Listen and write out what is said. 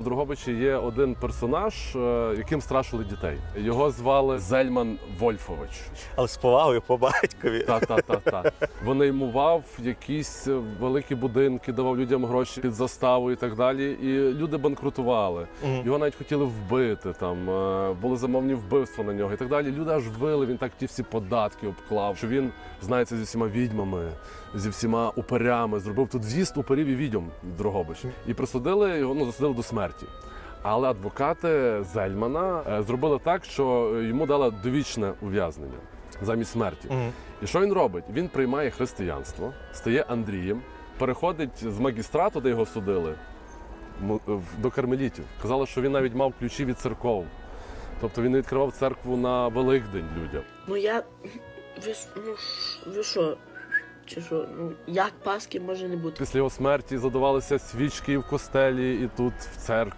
В Дрогобичі є один персонаж, е, яким страшили дітей. Його звали Зельман Вольфович. Але з повагою по батькові. Та, та, та, та. Винаймував якісь е, великі будинки, давав людям гроші під заставу і так далі. І люди банкрутували. Його навіть хотіли вбити. Там е, були замовні вбивства на нього і так далі. Люди аж вили. Він так ті всі податки обклав. Що він знається зі всіма відьмами, зі всіма упирями. Зробив тут з'їзд уперів і відьом в Дрогобич. І присудили його, ну засудили до смерті. Але адвокати Зельмана е, зробили так, що йому дали довічне ув'язнення замість смерті. Мгм. І що він робить? Він приймає християнство, стає Андрієм, переходить з магістрату, де його судили, до кармелітів. Казали, що він навіть мав ключі від церков. Тобто він відкривав церкву на Великдень людям. Ну я. Ви, ну, ви що? Чи що? Ну, як Пасхи може не бути? Після його смерті задавалися свічки в костелі, і тут в церкві.